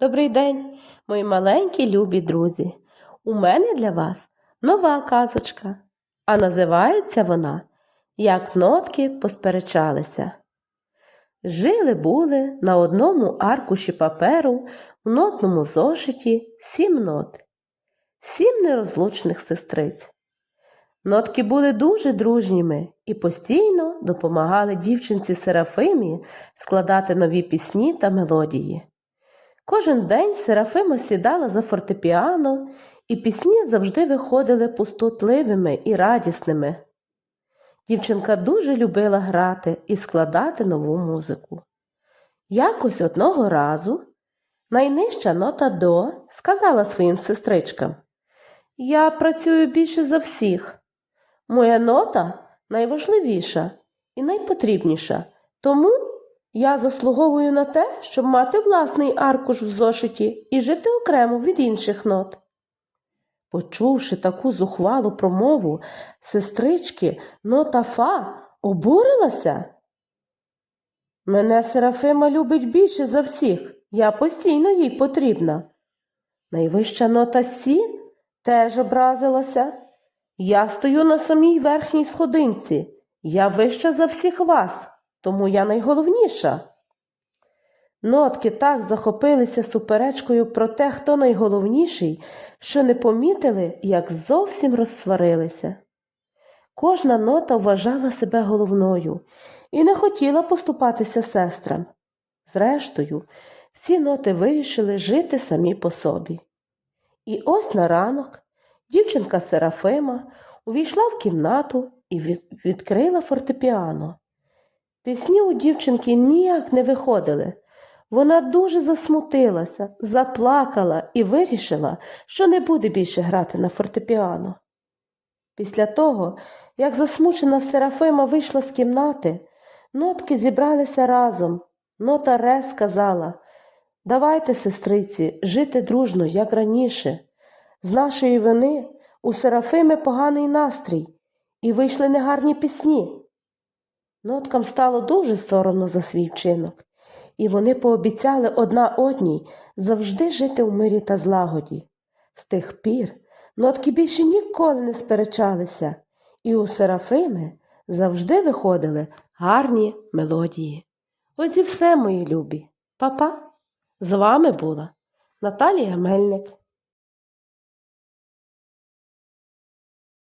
Добрий день, мої маленькі любі друзі. У мене для вас нова казочка, а називається вона Як нотки посперечалися. Жили були на одному аркуші паперу в нотному зошиті сім нот, сім нерозлучних сестриць. Нотки були дуже дружніми і постійно допомагали дівчинці Серафимі складати нові пісні та мелодії. Кожен день Серафима сідала за фортепіано, і пісні завжди виходили пустотливими і радісними. Дівчинка дуже любила грати і складати нову музику. Якось одного разу найнижча нота до сказала своїм сестричкам Я працюю більше за всіх. Моя нота найважливіша і найпотрібніша, тому я заслуговую на те, щоб мати власний аркуш в зошиті і жити окремо від інших нот. Почувши таку зухвалу промову, сестрички нота Фа обурилася. Мене Серафима любить більше за всіх, я постійно їй потрібна. Найвища нота Сі теж образилася. Я стою на самій верхній сходинці, я вища за всіх вас тому я найголовніша. Нотки так захопилися суперечкою про те, хто найголовніший, що не помітили, як зовсім розсварилися. Кожна нота вважала себе головною і не хотіла поступатися сестрам. Зрештою, всі ноти вирішили жити самі по собі. І ось на ранок дівчинка Серафима увійшла в кімнату і від- відкрила фортепіано. Пісні у дівчинки ніяк не виходили. Вона дуже засмутилася, заплакала і вирішила, що не буде більше грати на фортепіано. Після того, як засмучена Серафима вийшла з кімнати, нотки зібралися разом. Нота Ре сказала Давайте, сестриці, жити дружно, як раніше. З нашої вини у Серафими поганий настрій, і вийшли негарні пісні. Ноткам стало дуже соромно за свій вчинок, і вони пообіцяли одна одній завжди жити в мирі та злагоді. З тих пір нотки більше ніколи не сперечалися, і у Серафими завжди виходили гарні мелодії. Ось і все, мої любі. Па-па! З вами була Наталія Мельник.